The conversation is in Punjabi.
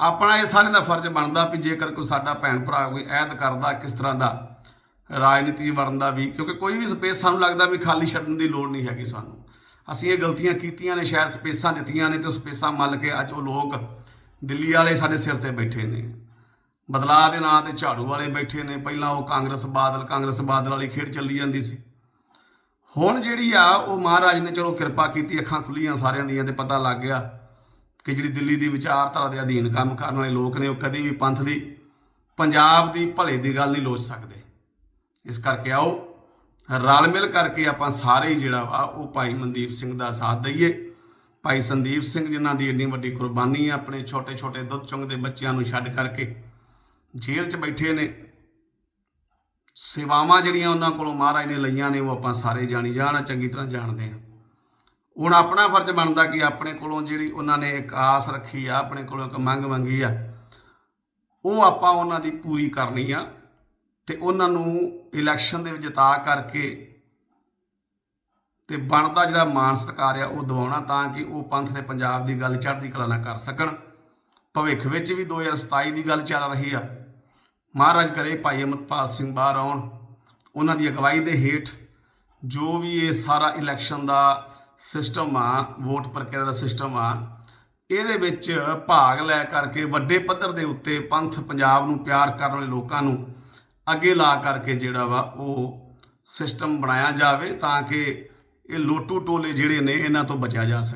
ਆਪਣਾ ਇਹ ਸਾਰਿਆਂ ਦਾ ਫਰਜ਼ ਬਣਦਾ ਵੀ ਜੇਕਰ ਕੋਈ ਸਾਡਾ ਭੈਣ ਭਰਾ ਕੋਈ ਐਦ ਕਰਦਾ, ਕਿਸ ਤਰ੍ਹਾਂ ਦਾ ਰਾਜਨੀਤੀ ਵੜਨ ਦਾ ਵੀ, ਕਿਉਂਕਿ ਕੋਈ ਵੀ ਸਪੇਸ ਸਾਨੂੰ ਲੱਗਦਾ ਵੀ ਖਾਲੀ ਛੱਡਣ ਦੀ ਲੋੜ ਨਹੀਂ ਹੈਗੀ ਸਾਨੂੰ। ਅਸੀਂ ਇਹ ਗਲਤੀਆਂ ਕੀਤੀਆਂ ਨੇ, ਸ਼ਾਇਦ ਸਪੇਸਾਂ ਦਿੱਤੀਆਂ ਨੇ ਤੇ ਉਹ ਸਪੇਸਾਂ ਮੱਲ ਕੇ ਅੱਜ ਉਹ ਲੋਕ ਦਿੱਲੀ ਵਾਲੇ ਸਾਡੇ ਸਿਰ ਤੇ ਬੈਠੇ ਨੇ। ਬਦਲਾਅ ਦੇ ਨਾਂ ਤੇ ਝਾੜੂ ਵਾਲੇ ਬੈਠੇ ਨੇ, ਪਹਿਲਾਂ ਉਹ ਕਾਂਗਰਸ ਬਾਦਲ ਕਾਂਗਰਸ ਬਾਦਲ ਵਾਲੀ ਖੇਡ ਚੱਲੀ ਜਾਂਦੀ ਸੀ। ਹੁਣ ਜਿਹੜੀ ਆ, ਉਹ ਮਹਾਰਾਜ ਨੇ ਚਲੋ ਕਿਰਪਾ ਕੀਤੀ, ਅੱਖਾਂ ਖੁੱਲੀਆਂ ਸਾਰਿਆਂ ਦੀਆਂ ਤੇ ਪਤਾ ਲੱਗ ਗਿਆ ਕਿ ਜਿਹੜੀ ਦਿੱਲੀ ਦੀ ਵਿਚਾਰਧਾਰਾ ਦੇ ਅਧੀਨ ਕੰਮ ਕਰਨ ਵਾਲੇ ਲੋਕ ਨੇ, ਉਹ ਕਦੇ ਵੀ ਪੰਥ ਦੀ, ਪੰਜਾਬ ਦੀ ਭਲੇ ਦੀ ਗੱਲ ਨਹੀਂ ਲੋਚ ਸਕਦੇ। ਇਸ ਕਰਕੇ ਆਓ, ਰਲ ਮਿਲ ਕਰਕੇ ਆਪਾਂ ਸਾਰੇ ਹੀ ਜਿਹੜਾ ਵਾ, ਉਹ ਭਾਈ ਮਨਦੀਪ ਸਿੰਘ ਦਾ ਸਾਥ ਦਈਏ। ਭਾਈ ਸੰਦੀਪ ਸਿੰਘ ਜਿਨ੍ਹਾਂ ਦੀ ਇੰਨੀ ਵੱਡੀ ਕੁਰਬਾਨੀ ਹੈ ਆਪਣੇ ਛੋਟੇ ਛੋਟੇ ਦੁੱਧ ਚੁੰਗ ਦੇ ਬੱਚਿਆਂ ਨੂੰ ਛੱਡ ਕਰਕੇ ਜੇਲ੍ਹ 'ਚ ਬੈਠੇ ਨੇ। ਸੇਵਾਵਾਂ ਜਿਹੜੀਆਂ ਉਹਨਾਂ ਕੋਲੋਂ ਮਹਾਰਾਜ ਨੇ ਲਈਆਂ ਨੇ, ਉਹ ਆਪਾਂ ਸਾਰੇ ਜਾਣੀ ਜਾਣ, ਚੰਗੀ ਤਰ੍ਹਾਂ ਜਾਣਦੇ ਆ ਹੁਣ ਆਪਣਾ ਫਰਜ਼ ਬਣਦਾ ਕਿ ਆਪਣੇ ਕੋਲੋਂ ਜਿਹੜੀ ਉਹਨਾਂ ਨੇ ਇੱਕ ਆਸ ਰੱਖੀ ਆ, ਆਪਣੇ ਕੋਲੋਂ ਇੱਕ ਮੰਗ ਮੰਗੀ ਆ, ਉਹ ਆਪਾਂ ਉਹਨਾਂ ਦੀ ਪੂਰੀ ਕਰਨੀ ਆ ਤੇ ਉਹਨਾਂ ਨੂੰ ਇਲੈਕਸ਼ਨ ਦੇ ਵਿੱਚ ਜਿਤਾ ਕਰਕੇ ਤੇ ਬਣਦਾ ਜਿਹੜਾ ਮਾਨ ਸਤਿਕਾਰ ਆ, ਉਹ ਦਿਵਾਉਣਾ ਤਾਂ ਕਿ ਉਹ ਪੰਥ ਤੇ ਪੰਜਾਬ ਦੀ ਗੱਲ, ਚੜ੍ਹਦੀ ਕਲਾ ਨਾ ਕਰ ਸਕਣ। ਭਵਿੱਖ ਵਿੱਚ ਵੀ 2027 ਦੀ ਗੱਲ ਚੱਲ ਰਹੀ ਆ। ਮਹਾਰਾਜ ਕਰੇ ਭਾਈ ਅਮਰਪਾਲ ਸਿੰਘ ਬਾਹਰ ਆਉਣ। ਉਹਨਾਂ ਦੀ ਅਗਵਾਈ ਦੇ ਹੇਠ ਜੋ ਵੀ ਇਹ ਸਾਰਾ ਇਲੈਕਸ਼ਨ ਦਾ ਸਿਸਟਮ ਆ, ਵੋਟ ਪ੍ਰਕਿਰਿਆ ਦਾ ਸਿਸਟਮ ਆ। ਇਹਦੇ ਵਿੱਚ ਭਾਗ ਲੈ ਕਰਕੇ ਵੱਡੇ ਪੱਧਰ ਦੇ ਉੱਤੇ ਪੰਥ ਪੰਜਾਬ ਨੂੰ ਪਿਆਰ ਕਰਨ ਵਾਲੇ ਲੋਕਾਂ ਨੂੰ ਅੱਗੇ ਲਾ ਕਰਕੇ ਜਿਹੜਾ ਵਾ ਉਹ ਸਿਸਟਮ ਬਣਾਇਆ ਜਾਵੇ ਤਾਂ ਕਿ ਇਹ ਲੋਟੂ ਟੋਲੇ ਜਿਹੜੇ ਨੇ ਇਹਨਾਂ ਤੋਂ ਬਚਿਆ ਜਾ ਸਕੇ।